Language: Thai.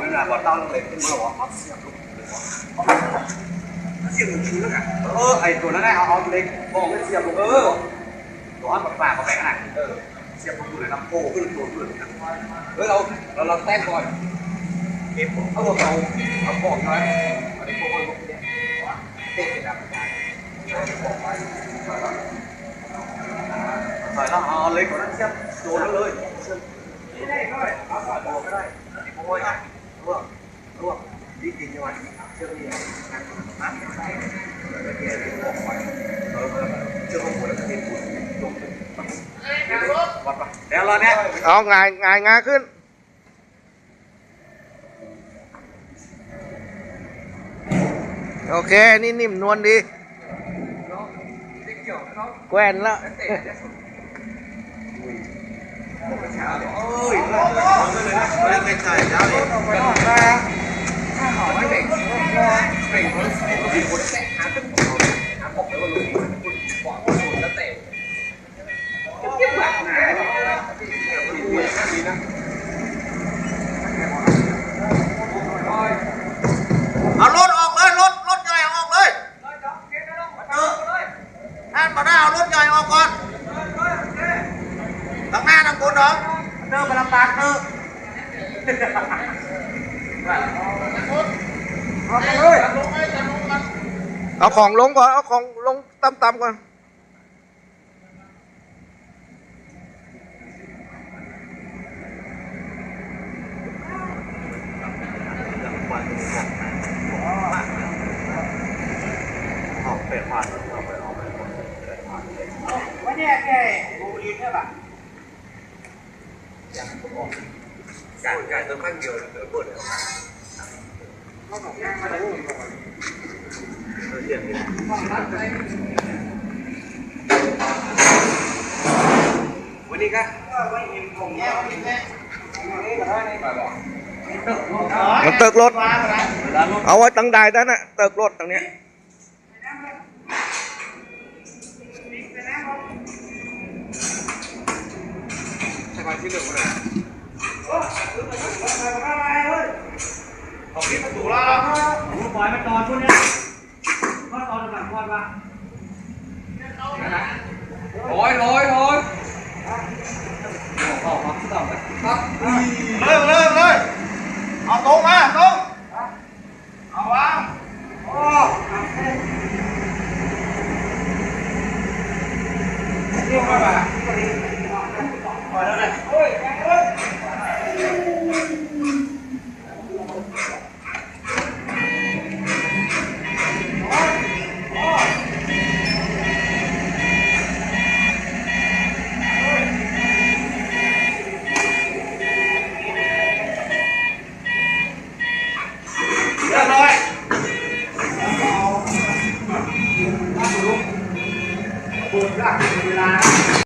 น่ะบ่เต้าลงเลยขึ้นมาว่าเอาเสียบลงเลยว่าเสียบลงชื้นอะเออไอตัวนั้นไงเอาเอาเล็กบอกให้เสียบลงเออตัวอันปากก็แบ่งขนาดเออเสียบลงเลยน้ำโพขึ้นตัวขึ้นเฮ้ยเราเราเราแต้มก่อนเก็บเอาเราเอาบอกน้อยอันนี้พวกมันพวกนี้เต็มเลยนะใส่แล้วเอาเล็กกว่านั้นเสียบโดนเลยไม่ได้ก็ได้เอาใสอดโบก็ได้โอ้ย แล้วเกียร์ออกไปเออเชื่อมหัวแล้วก็ติดหัวลงวัดปะแล้วเราเนี่ยเอางายงายงาขึ้นโอเค นี่นิ่มนวลดีเกี่ยวเขาแกวนแล้วเตะเอ้ยไม่ได้เป็นใจเจ้าเลยไม่ออกมาถ้าหอไม่เบ่งเบ่งคนสี่คนเตะหาตึ้งหาบอกเลยว่าลูกนี้คุณบอกว่าโดนแล้ว เตะเทียบแบบไหนดีนะเอารถออกเลยรถรถใหญ่ออกเลยเออท่านมาได้เอารถใหญ่ออกก่อนทางหน้าทางบนเหรอเดินไปลำบากเถอะ เอาไปเลยเอาของลงก่อน เอาของลงต่ำๆก่อนออกเป็ดผ่านออกไปออกไปไม่เนี่ยแค่ดูดีใช่ป่ะการการเติมข้างเดียวเติมหมดเลยเสียงนี่วันนี้ก็ผมแย่ วันนี้ก็มันเติกรถ เอาไว้ตั้งใดนั่นน่ะเติกรถตรงเนี้ยใช่ไหมที่เหลือคนไหน ออกที่ประตูแล้วผมปล่อยมันนอนพวกเนี้ยก็ตอนหลังวันว่าร้อยร้อยร้ยออกมาต่อไปครับเริ่มเริ่มเลยเอาตรงมาตรง หลั